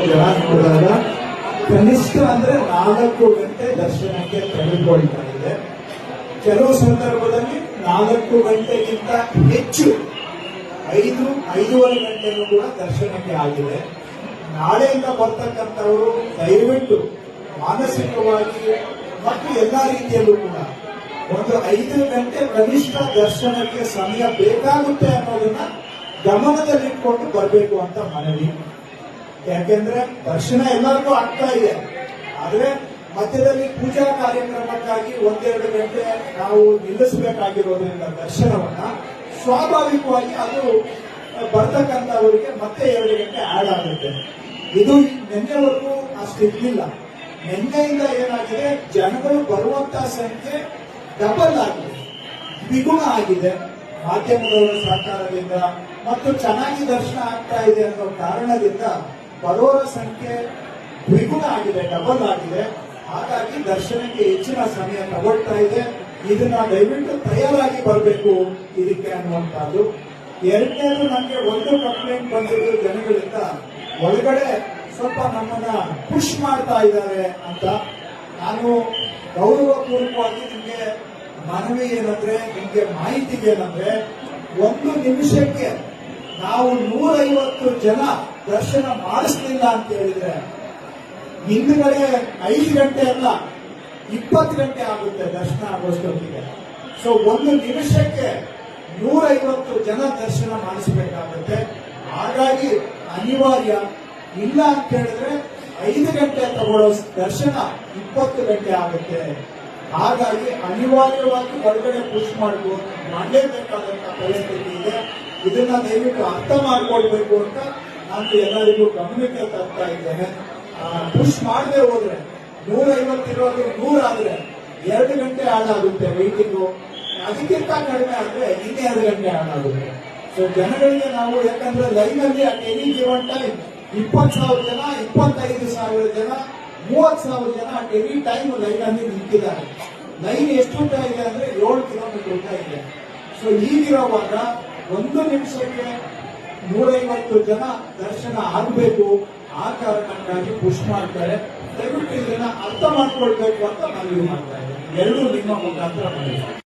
ನೋಡಿದಾಗ ಕನಿಷ್ಠ ಅಂದ್ರೆ ನಾಲ್ಕು ಗಂಟೆ ದರ್ಶನಕ್ಕೆ ತೆಗೆದುಕೊಳ್ತಾ ಇದೆ ಕೆಲವು ಸಂದರ್ಭದಲ್ಲಿ ನಾಲ್ಕು ಗಂಟೆಗಿಂತ ಹೆಚ್ಚು, ಐದು, ಐದೂವರೆ ಗಂಟೆಗೂ ಕೂಡ ದರ್ಶನಕ್ಕೆ ಆಗಿದೆ. ನಾಳೆಯಿಂದ ಬರ್ತಕ್ಕಂಥವರು ದಯವಿಟ್ಟು ಮಾನಸಿಕವಾಗಿ ಮತ್ತು ಎಲ್ಲ ರೀತಿಯಲ್ಲೂ ಕೂಡ ಒಂದು ಐದು ಗಂಟೆ ಕನಿಷ್ಠ ದರ್ಶನಕ್ಕೆ ಸಮಯ ಬೇಕಾಗುತ್ತೆ ಅನ್ನೋದನ್ನ ಗಮನದಲ್ಲಿಟ್ಕೊಂಡು ಬರಬೇಕು ಅಂತ ಮನವಿ ಯಾಕೆಂದ್ರೆ ದರ್ಶನ ಎಲ್ಲರಿಗೂ ಆಗ್ತಾ ಇದೆ. ಆದ್ರೆ ಮಧ್ಯದಲ್ಲಿ ಪೂಜಾ ಕಾರ್ಯಕ್ರಮಕ್ಕಾಗಿ ಒಂದೆರಡು ಗಂಟೆ ನಾವು ನಿಲ್ಲಿಸಬೇಕಾಗಿರೋದ್ರಿಂದ ದರ್ಶನವನ್ನ ಸ್ವಾಭಾವಿಕವಾಗಿ ಅದು ಬರ್ತಕ್ಕಂಥವರಿಗೆ ಮತ್ತೆ ಎರಡು ಗಂಟೆ ಆಡ್ ಆಗುತ್ತೆ. ಇದು ನಿನ್ನೆವರೆಗೂ ಅಷ್ಟು ಇರ್ಲಿಲ್ಲ ನಿನ್ನೆಯಿಂದ ಏನಾಗಿದೆ? ಜನಗಳು ಬರುವಂತ ಸಂಖ್ಯೆ ಡಬಲ್ ಆಗಿದೆ. ದ್ವಿಗುಣ ಆಗಿದೆ. ಮಾಧ್ಯಮಗಳ ಸಹಕಾರದಿಂದ ಮತ್ತು ಚೆನ್ನಾಗಿ ದರ್ಶನ ಆಗ್ತಾ ಇದೆ ಅನ್ನೋ ಕಾರಣದಿಂದ ಬರೋರ ಸಂಖ್ಯೆ ದ್ವಿಗುಣ ಆಗಿದೆ ಡಬಲ್ ಆಗಿದೆ. ಹಾಗಾಗಿ ದರ್ಶನಕ್ಕೆ ಹೆಚ್ಚಿನ ಸಮಯ ತಗೊಳ್ತಾ ಇದೆ. ಇದನ್ನ ದಯವಿಟ್ಟು ತಯಾರಾಗಿ ಬರಬೇಕು ಇದಕ್ಕೆ ಅನ್ನುವಂಥದ್ದು. ಎರಡನೇದು ನನಗೆ ಒಂದು ಕಂಪ್ಲೇಂಟ್ ಬಂದಿದ್ದು ಜನಗಳಿಂದ, ಒಳಗಡೆ ಸ್ವಲ್ಪ ನಮ್ಮನ್ನ ಪುಷ್ ಮಾಡ್ತಾ ಇದ್ದಾರೆ ಅಂತ. ನಾನು ಗೌರವಪೂರ್ವಕವಾಗಿ ನಿಮಗೆ ಮನವಿ ಏನಂದ್ರೆ, ನಿಮಗೆ ಮಾಹಿತಿಗೆ ಏನಂದ್ರೆ, ಒಂದು ನಿಮಿಷಕ್ಕೆ ನಾವು ನೂರೈವತ್ತು ಜನ ದರ್ಶನ ಮಾಡಿಸ್ಲಿಲ್ಲ ಅಂತ ಹೇಳಿದ್ರೆ, ಹಿಂದ್ಗಡೆ ಐದು ಗಂಟೆ ಅಲ್ಲ, ಇಪ್ಪತ್ತು ಗಂಟೆ ಆಗುತ್ತೆ ದರ್ಶನ ಆಗೋಷ್ಟೊತ್ತಿಗೆ. ಸೊ ಒಂದು ನಿಮಿಷಕ್ಕೆ ನೂರೈವತ್ತು ಜನ ದರ್ಶನ ಮಾಡಿಸಬೇಕಾಗುತ್ತೆ. ಹಾಗಾಗಿ ಅನಿವಾರ್ಯ. ಇಲ್ಲ ಅಂತ ಹೇಳಿದ್ರೆ ಐದು ಗಂಟೆ ತಗೊಳ್ಳೋ ದರ್ಶನ ಇಪ್ಪತ್ತು ಗಂಟೆ ಆಗುತ್ತೆ. ಹಾಗಾಗಿ ಅನಿವಾರ್ಯವಾಗಿ ಹೊರಗಡೆ ಪುಷ್ ಮಾಡಬಹುದು ಮಾಡಲೇಬೇಕಾದಂತ ಪರಿಸ್ಥಿತಿ ಇದೆ. ಇದನ್ನ ದಯವಿಟ್ಟು ಅರ್ಥ ಮಾಡ್ಕೊಳ್ಬೇಕು ಅಂತ ನಾನು ಎಲ್ಲರಿಗೂ ಗಮನಕ್ಕೆ ತರ್ತಾ ಇದ್ದೇನೆ. ಪುಷ್ ಮಾಡದೆ ಹೋದ್ರೆ ನೂರೈವತ್ತಿರೋದು ನೂರಾದ್ರೆ ಎರಡು ಗಂಟೆ ಹಾಳಾಗುತ್ತೆ ವೈಟಿಂಗು ಅದಕ್ಕಿಂತ ಕಡಿಮೆ ಆದ್ರೆ ಇನ್ನೆರಡು ಗಂಟೆ ಹಾಳಾಗುತ್ತೆ. ಸೊ ಜನಗಳಿಗೆ ನಾವು ಯಾಕಂದ್ರೆ ಲೈನ್ ಅಲ್ಲಿ ಅಟ್ ಎನಿ ಗಿವನ್ ಟೈಮ್ ಇಪ್ಪತ್ತು ಸಾವಿರ ಜನ, ಇಪ್ಪತ್ತೈದು ಸಾವಿರ ಜನ, ಮೂವತ್ತು ಸಾವಿರ ಜನ ಅಟ್ ಎನಿ ಟೈಮ್ ಲೈನ್ ಅಲ್ಲಿ ನಿಂತಿದ್ದಾರೆ. ಲೈನ್ ಎಷ್ಟು ಉದ್ದ ಇದೆ ಅಂದ್ರೆ ಏಳು ಕಿಲೋಮೀಟರ್ ಉದ್ದ ಇದೆ. ಸೊ ಈಗಿರುವಾಗ ಒಂದು ನಿಮಿಷಕ್ಕೆ ನೂರೈವತ್ತು ಜನ ದರ್ಶನ ಆಗಬೇಕು. ಆ ಕಾರಣಕ್ಕಾಗಿ ಪುಷ್ ಮಾಡ್ತಾರೆ. ದಯವಿಟ್ಟು ಇದನ್ನ ಅರ್ಥ ಮಾಡ್ಕೊಳ್ಬೇಕು ಅಂತ ಮನವಿ ಮಾಡ್ತಾ ಇದ್ದಾರೆ ಎರಡೂ ನಿಮ್ಮ ಮುಖಾಂತರ ಮನವಿ